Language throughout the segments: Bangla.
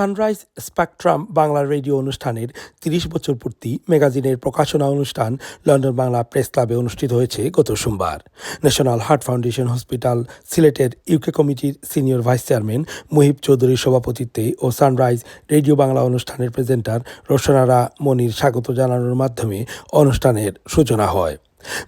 সানরাইজ স্পেকট্রাম বাংলা রেডিও অনুষ্ঠানের তিরিশ বছর পূর্তি ম্যাগাজিনের প্রকাশনা অনুষ্ঠান লন্ডন বাংলা প্রেস ক্লাবে অনুষ্ঠিত হয়েছে গত সোমবার। ন্যাশনাল হার্ট ফাউন্ডেশন হসপিটাল, সিলেটের ইউকে কমিটির সিনিয়র ভাইস চেয়ারম্যান মুহিব চৌধুরীর সভাপতিত্বে ও সানরাইজ রেডিও বাংলা অনুষ্ঠানের প্রেজেন্টার রোশনারা মনির স্বাগত জানানোর মাধ্যমে অনুষ্ঠানের সূচনা হয়।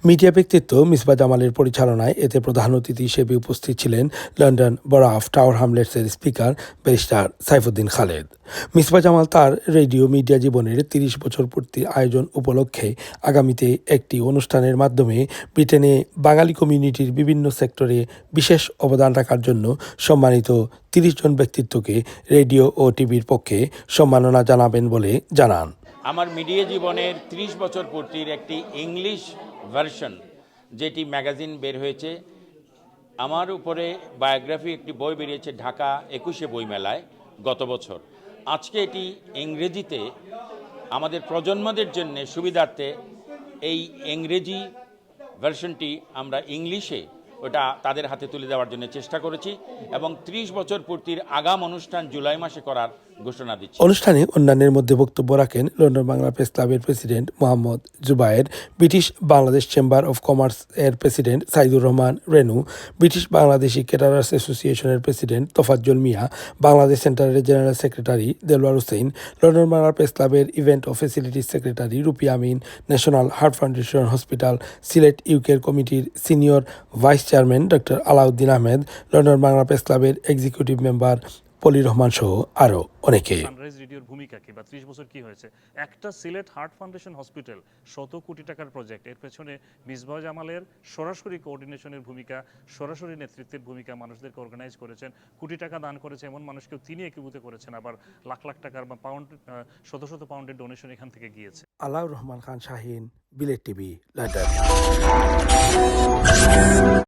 মিডিয়া ব্যক্তিত্ব মিসবা জামালের পরিচালনায় এতে প্রধান অতিথি হিসেবে উপস্থিত ছিলেন লন্ডন বরাফ টাওয়ার হামলেটসের স্পিকার ব্যারিস্টার সাইফুদ্দিন খালেদ। মিসবা জামাল তার রেডিও মিডিয়া জীবনের তিরিশ বছর পূর্তি আয়োজন উপলক্ষে আগামীতে একটি অনুষ্ঠানের মাধ্যমে ব্রিটেনে বাঙালি কমিউনিটির বিভিন্ন সেক্টরে বিশেষ অবদান রাখার জন্য সম্মানিত তিরিশ জন ব্যক্তিত্বকে রেডিও ও টিভির পক্ষে সম্মাননা জানাবেন বলে জানান। আমার মিডিয়া জীবনের ৩০ বছর পূর্তির একটি ইংলিশ ভার্সন যেটি ম্যাগাজিন বের হয়েছে। আমার উপরে বায়োগ্রাফি একটি বই বেরিয়েছে ঢাকা একুশে বইমেলায় গত বছর। আজকে এটি ইংরেজিতে আমাদের প্রজন্মদের জন্য সুবিধার্থে এই ইংরেজি ভার্সনটি আমরা ইংলিশে ওটা তাদের হাতে তুলে দেওয়ার জন্য চেষ্টা করেছি এবং ৩০ বছর পূর্তির আগাম অনুষ্ঠান জুলাই মাসে করার ঘোষণা দিচ্ছি। অনুষ্ঠানে অন্যান্যের মধ্যে বক্তব্য রাখেন লন্ডন বাংলা প্রেস ক্লাবের president Mohammad Zubair, British Bangladesh chamber of commerce এর president Saidur Rahman Renu British Bangladeshi caterers অ্যাসোসিয়েশনের প্রেসিডেন্ট তোফাজ্জল মিয়া, বাংলাদেশ সেন্টারের general secretary Delwar Hussain London Bangla press ক্লাবের ইভেন্ট ও facilities secretary Rupi Amin, national heart foundation hospital Sylhet ইউকের কমিটির senior vice chairman doctor Alauddin Ahmed London Bangla press ক্লাবের এক্সিকিউটিভ মেম্বার পলি রহমান সহ আরও অনেকে। সানরাইজ রেডিওর ভূমিকা কি বা ত্রিশ বছর কি হয়েছে? একটা সিলেট হার্ট ফাউন্ডেশন হসপিটাল শত কোটি টাকার প্রজেক্ট। এর পেছনে মিসবাহ জামালের সরাসরি কোঅর্ডিনেশনের ভূমিকা সরাসরি নেতৃত্বের ভূমিকা মানুষদেরকে অর্গানাইজ করেছেন। কোটি টাকা দান করেছে এমন মানুষকেও তিনি একীভূত করেছেন। আবার লাখ লাখ টাকার বা পাউন্ড শত শত পাউন্ডের ডোনেশন এখান থেকে গিয়েছে। Alaur Rahman Khan Shahin Bilet TV London.